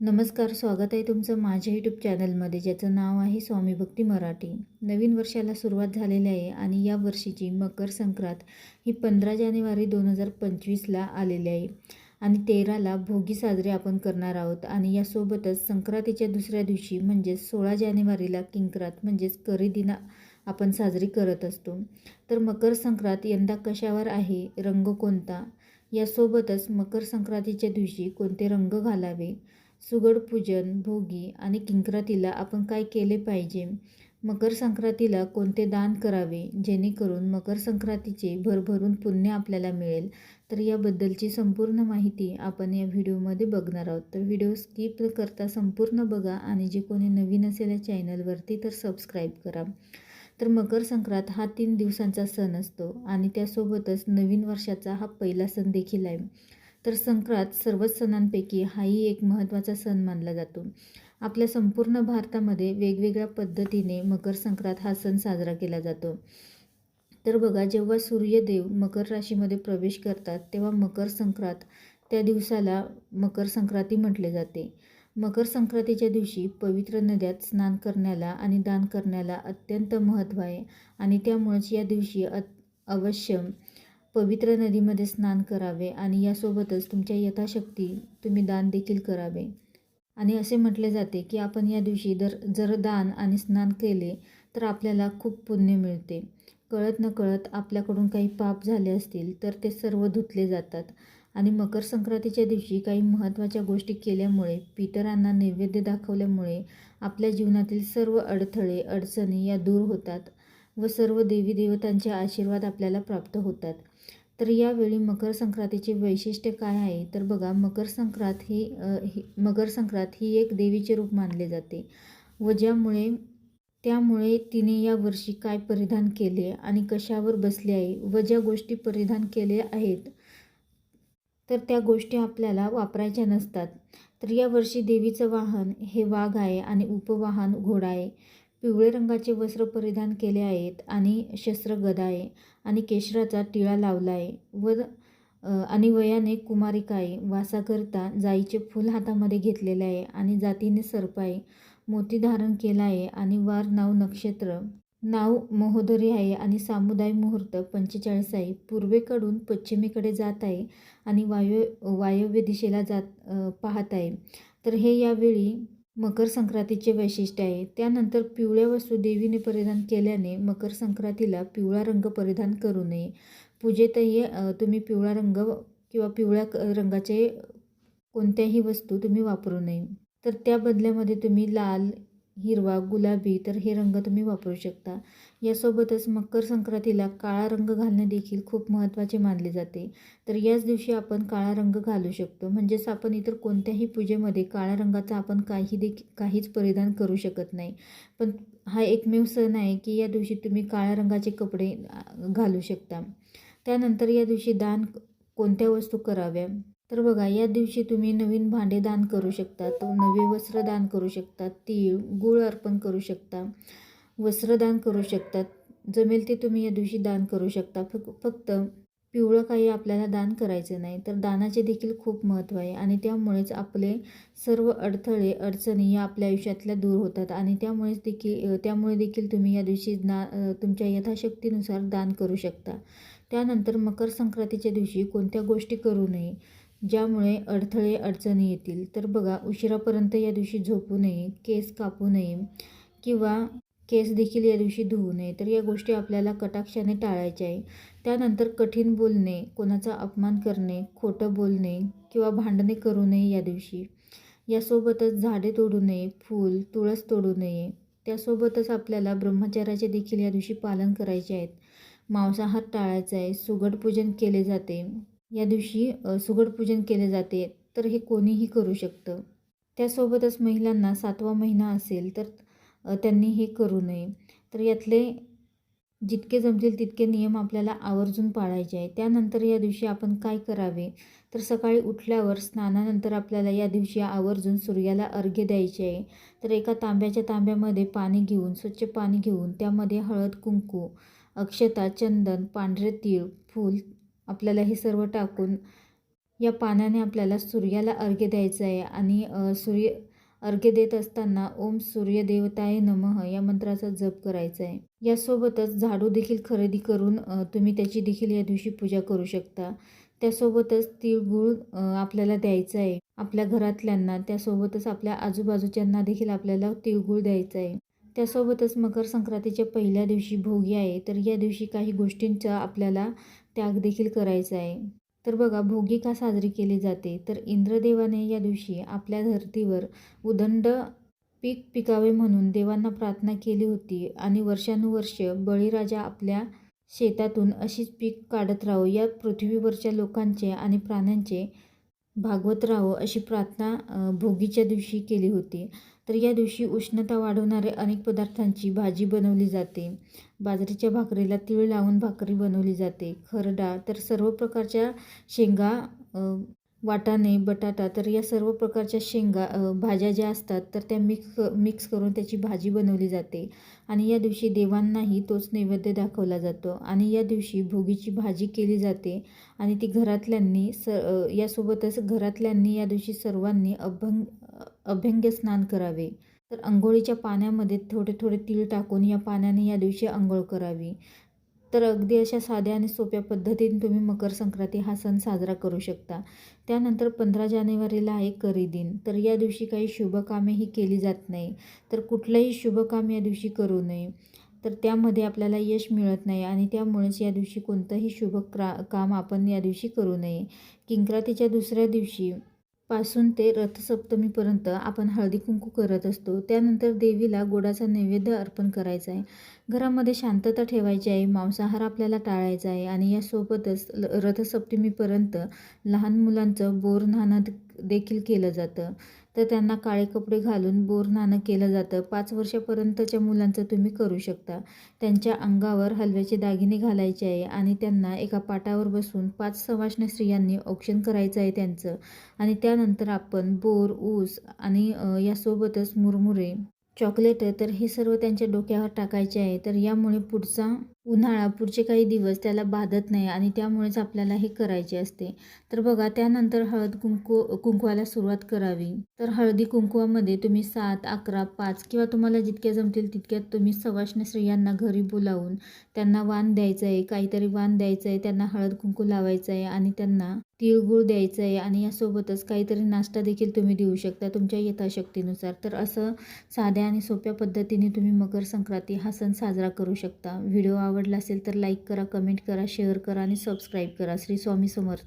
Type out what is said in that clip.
नमस्कार स्वागत आहे तुमचं माझ्या यूट्यूब चॅनलमध्ये ज्याचं नाव आहे स्वामी भक्ती मराठी. नवीन वर्षाला सुरुवात झालेली आहे आणि या वर्षीची मकर संक्रांत ही पंधरा जानेवारी दोन हजार पंचवीसला आलेली आहे. आणि तेराला भोगी साजरे आपण करणार आहोत आणि यासोबतच संक्रांतीच्या दुसऱ्या दिवशी म्हणजेच सोळा जानेवारीला किंक्रात म्हणजेच करीदिना आपण साजरी करत असतो. तर मकर संक्रांत यंदा कशावर आहे रंग कोणता? यासोबतच मकर संक्रांतीच्या दिवशी कोणते रंग घालावे? सुगड पूजन भोगी आणि किंक्रातीला आपण काय केले पाहिजे? मकर संक्रांतीला कोणते दान करावे? जेणेकरून मकर संक्रांतीचे भरभरून पुण्य आपल्याला मिळेल. तर याबद्दलची संपूर्ण माहिती आपण या व्हिडिओमध्ये बघणार आहोत. तर व्हिडिओ स्किप न करता संपूर्ण बघा आणि जे कोणी नवीन असेल या चॅनलवरती तर सबस्क्राईब करा. तर मकर संक्रांत हा तीन दिवसांचा सण असतो आणि त्यासोबतच नवीन वर्षाचा हा पहिला सण देखील आहे. तर संक्रांत सर्वच सणांपैकी हाही एक महत्त्वाचा सण मानला जातो. आपल्या संपूर्ण भारतामध्ये वेगवेगळ्या पद्धतीने मकर संक्रांत हा सण साजरा केला जातो. तर बघा जेव्हा सूर्यदेव मकर राशीमध्ये प्रवेश करतात तेव्हा मकर संक्रांत त्या दिवसाला मकर संक्रांती म्हटले जाते. मकर संक्रांतीच्या दिवशी पवित्र नद्यात स्नान करण्याला आणि दान करण्याला अत्यंत महत्त्व आहे आणि त्यामुळेच या दिवशी अत अवश्य पवित्र नदीमध्ये स्नान करावे आणि यासोबतच तुमच्या यथाशक्ती तुम्ही दान देखील करावे. आणि असे म्हटले जाते की आपण या दिवशी दर जर दान आणि स्नान केले तर आपल्याला खूप पुण्य मिळते. कळत न कळत आपल्याकडून काही पाप झाले असतील तर ते सर्व धुतले जातात. आणि मकर संक्रांतीच्या दिवशी काही महत्त्वाच्या गोष्टी केल्यामुळे पितरांना नैवेद्य दाखवल्यामुळे आपल्या जीवनातील सर्व अडथळे अडचणी या दूर होतात. व सर्व देवी देवतांचे आशीर्वाद आपल्याला प्राप्त होतात. तर यावेळी मकर संक्रांतीचे वैशिष्ट्य काय आहे? तर बघा मकर संक्रांत ही ही मकर संक्रांत ही एक देवीचे रूप मानले जाते व ज्यामुळे त्यामुळे तिने या वर्षी काय परिधान केले आणि कशावर बसले आहे व ज्या गोष्टी परिधान केल्या आहेत तर त्या गोष्टी आपल्याला वापरायच्या नसतात. तर या वर्षी देवीचं वाहन हे वाघ आहे आणि उपवाहन घोडा आहे. पिवळे रंगाचे वस्त्र परिधान केले आहेत आणि शस्त्र गदा आहे आणि केशराचा टिळा लावला आहे व आणि वयाने कुमारिका आहे. वासाकरता जाईचे फूल हातामध्ये घेतलेले आहे आणि जातीने सर्प आहे. मोती धारण केला आहे आणि वार नाव नक्षत्र नाव महोदरी आहे आणि सामुदाय मुहूर्त पंचेचाळीस आहे. पूर्वेकडून पश्चिमेकडे जात आहे आणि वायव्य वायव्य दिशेला जात पाहत आहे. तर हे यावेळी मकर संक्रांतीचे वैशिष्ट्य आहे. त्यानंतर पिवळ्या वस्तू देवीने परिधान केल्याने मकर संक्रांतीला पिवळा रंग परिधान करू नये. पूजेतही तुम्ही पिवळा रंग किंवा पिवळ्या रंगाचे कोणत्याही वस्तू तुम्ही वापरू नये. तर त्या बदल्यामध्ये तुम्ही लाल हिरवा गुलाबी तर हे रंग तुम्ही वापरू शकता. यासोबतच मकर संक्रांतीला काळा रंग घालणे देखील खूप महत्त्वाचे मानले जाते. तर याच दिवशी आपण काळा रंग घालू शकतो. म्हणजेच आपण इतर कोणत्याही पूजेमध्ये काळ्या रंगाचा आपण काही देखील काहीच परिधान करू शकत नाही. पण हा एकमेव सण आहे की या दिवशी तुम्ही काळ्या रंगाचे कपडे घालू शकता. त्यानंतर या दिवशी दान कोणत्या वस्तू कराव्या? तर बघा या दिवशी तुम्ही नवीन भांडे दान करू शकता नवे वस्त्र दान करू शकता तीळ गूळ अर्पण करू शकता वस्त्रदान करू शकतात जमेल ते तुम्ही या दिवशी दान करू शकता. फक फक्त पिवळं काही आपल्याला दान करायचं नाही तर दानाचे देखील खूप महत्त्व आहे आणि त्यामुळेच आपले सर्व अडथळे अडचणी या आपल्या आयुष्यातल्या दूर होतात आणि त्यामुळेच देखील त्यामुळे देखील तुम्ही या दिवशी ना तुमच्या यथाशक्तीनुसार दान करू शकता. त्यानंतर मकर संक्रांतीच्या दिवशी कोणत्या गोष्टी करू नये ज्यामुळे अडथळे अडचणी येतील. तर बघा उशिरापर्यंत या दिवशी झोपू नये केस कापू नये किंवा केस देखील या दिवशी धुवू नये. तर या गोष्टी आपल्याला कटाक्षाने टाळायच्या आहे. त्यानंतर कठीण बोलणे कोणाचा अपमान करणे खोटं बोलणे किंवा भांडणे करू नये या दिवशी. यासोबतच झाडे तोडू नये फूल तुळस तोडू नये. त्यासोबतच आपल्याला ब्रह्मचार्याचे देखील या दिवशी पालन करायचे आहेत. मांसाहार टाळायचा आहे सुगट पूजन केले जाते. या दिवशी सुगड पूजन केले जाते तर हे कोणीही करू शकतं. त्यासोबतच महिलांना सातवा महिना असेल तर त्यांनी हे करू नये. तर यातले जितके जमतील तितके नियम आपल्याला आवर्जून पाळायचे आहे त्यानंतर या दिवशी आपण काय करावे? तर सकाळी उठल्यावर स्नानानंतर आपल्याला या दिवशी आवर्जून सूर्याला अर्घ्य द्यायचे आहे. तर एका तांब्याच्या तांब्यामध्ये पाणी घेऊन स्वच्छ पाणी घेऊन त्यामध्ये हळद कुंकू अक्षता चंदन पांढरे तीळ फूल आपल्याला हे सर्व टाकून या पाण्याने आपल्याला सूर्याला अर्घ्य द्यायचं आहे. आणि सूर्य अर्घ्य देत असताना ओम सूर्यदेवताय नमः या मंत्राचा जप करायचा आहे. यासोबतच झाडू देखील खरेदी करून तुम्ही त्याची देखील या दिवशी पूजा करू शकता. त्यासोबतच तिळगुळ आपल्याला द्यायचं आहे. आपल्या घरातल्यांना त्यासोबतच आपल्या आजूबाजूच्यांना देखील आपल्याला तिळगुळ द्यायचं आहे. त्यासोबतच मकर संक्रांतीच्या पहिल्या दिवशी भोगी आहे. तर या दिवशी काही गोष्टींचा आपल्याला त्याग देखील करायचा आहे. तर बघा भोगी का साजरी केली जाते? तर इंद्रदेवाने या दिवशी आपल्या धर्तीवर उदंड पीक पिकावे म्हणून देवांना प्रार्थना केली होती आणि वर्षानुवर्ष बळीराजा आपल्या शेतातून अशीच पीक काढत राहू. या पृथ्वीवरच्या लोकांचे आणि प्राण्यांचे भागवत राहो अशी प्रार्थना भोगीच्या दिवशी केली होती. तर या दिवशी उष्णता वाढवणारे अनेक पदार्थांची भाजी बनवली जाते. बाजरीच्या भाकरीला तीळ लावून भाकरी बनवली जाते. खरडा तर सर्व प्रकारच्या शेंगा वाटाणे बटाटा तर या सर्व प्रकारच्या शेंगा भाज्या ज्या असतात तर त्या मिक्स मिक्स करून त्याची भाजी बनवली जाते. आणि या दिवशी देवांनाही तोच नैवेद्य दाखवला जातो. आणि या दिवशी भोगीची भाजी केली जाते. आणि ती घरातल्यांनी स यासोबतच घरातल्यांनी या दिवशी सर्वांनी अभंग अभ्यंग स्नान करावे. तर अंघोळीच्या पाण्यामध्ये थोडे थोडे तीळ टाकून या पाण्याने या दिवशी अंघोळ करावी. तर अगदी अशा साध्या आणि सोप्या पद्धतीने तुम्ही मकर संक्रांती हा सण साजरा करू शकता. त्यानंतर पंधरा जानेवारीला आहे करी दिन. तर या दिवशी काही शुभकामेही केली जात नाही. तर कुठलंही शुभकाम या दिवशी करू नये. तर त्यामध्ये आपल्याला यश मिळत नाही आणि त्यामुळेच या दिवशी कोणतंही शुभ क्रा काम आपण या दिवशी करू नये. किंक्रातीच्या दुसऱ्या दिवशी पासून ते रथसप्तमीपर्यंत आपण हळदी कुंकू करत असतो. त्यानंतर देवीला गोडाचा नैवेद्य अर्पण करायचा आहे. घरामध्ये शांतता ठेवायची आहे मांसाहार आपल्याला टाळायचा आहे आणि यासोबतच ल- रथसप्तमीपर्यंत लहान मुलांचं बोर नाणं देखील केलं जातं. तर त्यांना काळे कपडे घालून बोर नाणं केलं जातं. पाच वर्षापर्यंतच्या मुलांचं तुम्ही करू शकता. त्यांच्या अंगावर हलव्याचे दागिने घालायचे आहे आणि त्यांना एका पाटावर बसून पाच सवाष्ण स्त्रियांनी औक्षण करायचं आहे त्यांचं. आणि त्यानंतर आपण बोर ऊस आणि यासोबतच मुरमुरे चॉकलेट तर हे सर्व त्यांच्या डोक्यावर टाकायचे आहे. तर यामुळे पुढचा उन्हाळा पुढचे काही दिवस त्याला बाधत नाही आणि त्यामुळेच आपल्याला हे करायचे असते. तर बघा त्यानंतर हळद कुंकू कुंकवाला सुरुवात करावी. तर हळदी कुंकवामध्ये तुम्ही सात अकरा पाच किंवा तुम्हाला जितक्या जमतील तितक्यात तुम्ही सवाष्ण स्त्रियांना घरी बोलावून त्यांना वाण द्यायचं आहे काहीतरी वाण द्यायचं आहे त्यांना हळद कुंकू लावायचं आहे आणि त्यांना तिळगुळ द्यायचं आहे आणि यासोबतच काहीतरी नाश्ता देखील तुम्ही देऊ शकता तुमच्या यथाशक्तीनुसार. तर असं साध्या आणि सोप्या पद्धतीने तुम्ही मकर संक्रांती हा सण साजरा करू शकता. व्हिडिओ आवडला असेल तर लाईक करा कमेंट करा शेअर करा आणि सबस्क्राईब करा. श्री स्वामी समर्थ.